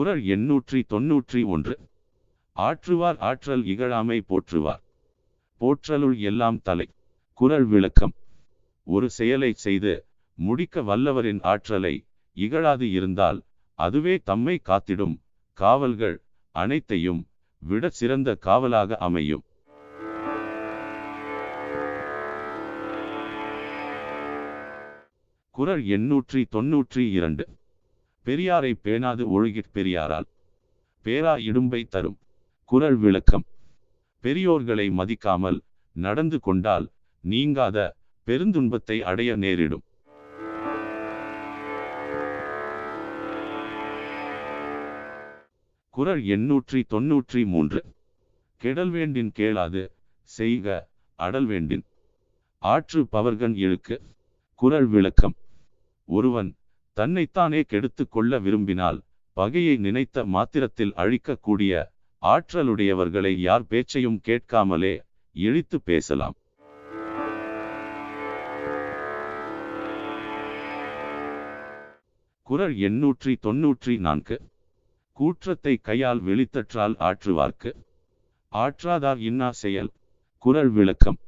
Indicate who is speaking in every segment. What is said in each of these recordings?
Speaker 1: குரல் எண்ணூற்றி தொன்னூற்றி ஒன்று. ஆற்றுவார் ஆற்றல் இகழாமை போற்றுவார். போற்றலுள் எல்லாம் தலை. குரல் விளக்கம். ஒரு செயலை செய்து முடிக்க வல்லவரின் ஆற்றலை இகழாது இருந்தால் அதுவே தம்மை காத்திடும். காவல்கள் அனைத்தையும் விட சிறந்த காவலாக அமையும். குறள் எண்ணூற்றி தொன்னூற்றி இரண்டு. பெரியாரை பேணாது ஒழுகிற் பெரியாரால். பேரா இடும்பை தரும். குரல் விளக்கம். பெரியோர்களை மதிக்காமல் நடந்து கொண்டால் நீங்காத பெருந்துன்பத்தை அடைய நேரிடும். குறள் எண்ணூற்றி தொன்னூற்றி மூன்று. கெடல் வேண்டின் கேளாது செய்க அடல் வேண்டின். ஆற்று பவர்கன் இழுக்கு. குரல் விளக்கம். ஒருவன் தன்னைத்தானே கெடுத்து கொள்ள விரும்பினால் பகையை நினைத்த மாத்திரத்தில் அழிக்கக்கூடிய ஆற்றலுடையவர்களை யார் பேச்சையும் கேட்காமலே இழித்து பேசலாம். குரல் எண்ணூற்றி தொன்னூற்றி நான்கு. கூற்றத்தை கையால் வெளித்தற்றால் ஆற்றுவார்க்கு. ஆற்றாதார் இன்னா செயல். குரல் விளக்கம்.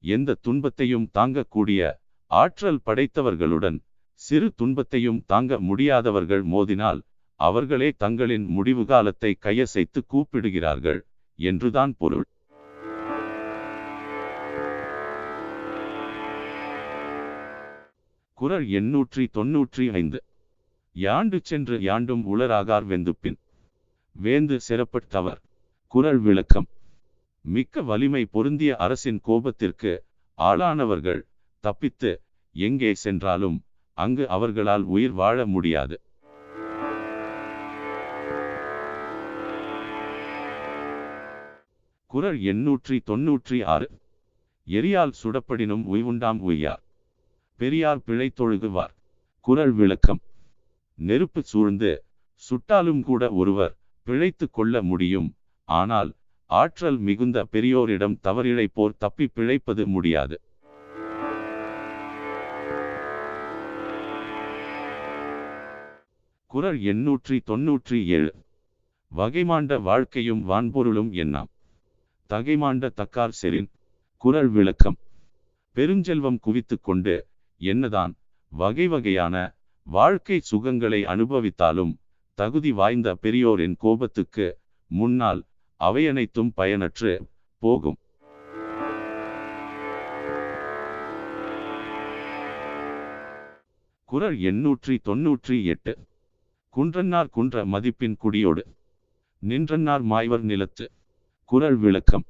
Speaker 1: எந்த துன்பத்தையும் தாங்கக்கூடிய ஆற்றல் படைத்தவர்களுடன் சிறு துன்பத்தையும் தாங்க முடியாதவர்கள் மோதினால் அவர்களே தங்களின் முடிவு காலத்தை கையசைத்து கூப்பிடுகிறார்கள் என்றுதான் பொருள். குரல் எண்ணூற்றி தொன்னூற்றி ஐந்து. யாண்டு சென்று யாண்டும் உளராகார் வெந்துப்பின் வேந்து சிறப்பட்டவர் குரல் விளக்கம். மிக்க வலிமை பொருந்திய அரசின் கோபத்திற்கு ஆளானவர்கள் தப்பித்து எங்கே சென்றாலும் அங்கு அவர்களால் உயிர் வாழ முடியாது. குரல் எண்ணூற்றி தொன்னூற்றி ஆறு எரியால் சுடப்படினும் உய்வுண்டாம் உய்யார். பெரியார் பிழைத்தொழுகுவார் குறள் விளக்கம். நெருப்பு சூழ்ந்து சுட்டாலும் கூட ஒருவர் பிழைத்து கொள்ள முடியும். ஆனால் ஆற்றல் மிகுந்த பெரியோரிடம் தவறிழைப்போர் தப்பி பிழைப்பது முடியாது. குரல் எண்ணூற்றி தொன்னூற்றி ஏழு வகைமாண்ட வாழ்க்கையும் வான்பொருளும் எண்ணாம் தகைமாண்ட தக்கார் செரின் குரல் விளக்கம். பெருஞ்செல்வம் குவித்து கொண்டு என்னதான் வகை வகையான வாழ்க்கை சுகங்களை அனுபவித்தாலும் தகுதி வாய்ந்த பெரியோரின் கோபத்துக்கு முன்னால் அவையனைத்தும் பயனற்று போகும். குரல் எண்ணூற்றி தொன்னூற்றி எட்டு குன்றன்னார் குன்ற மதிப்பின் குடியோடு. நின்றன்னார் மாய்வர் நிலத்து. குரல் விளக்கம்.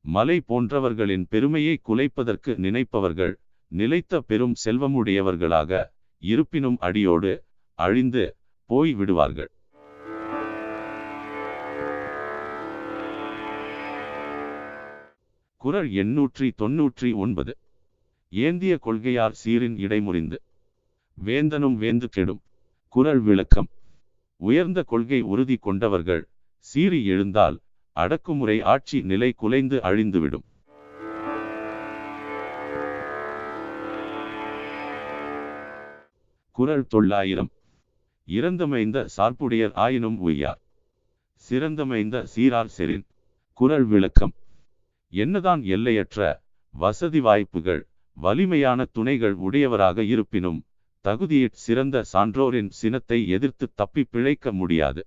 Speaker 1: மலை போன்றவர்களின் பெருமையை குலைப்பதற்கு நினைப்பவர்கள் நிலைத்த பெரும் செல்வமுடையவர்களாக இருப்பினும் அடியோடு அழிந்து போய் விடுவார்கள். குரல் எண்ணூற்றி தொன்னூற்றி ஒன்பது. ஏந்திய கொள்கையார் சீரின் இடைமுறிந்து. வேந்தனும் வேந்து கெடும். குரல் விளக்கம். உயர்ந்த கொள்கை உறுதி கொண்டவர்கள். சீறி எழுந்தால் அடக்குமுறை ஆட்சி நிலை குலைந்து அழிந்துவிடும். குறள் தொள்ளாயிரம். இறந்தமைந்த சார்புடையர் ஆயினும் உய்யார். சிறந்தமைந்த சீரார் செரின் குரல் விளக்கம். என்னதான் எல்லையற்ற வசதி வாய்ப்புகள் வலிமையான துணைகள் உடையவராக இருப்பினும் தகுதியிற் சிறந்த சான்றோரின் சினத்தை எதிர்த்து தப்பி பிழைக்க முடியாது.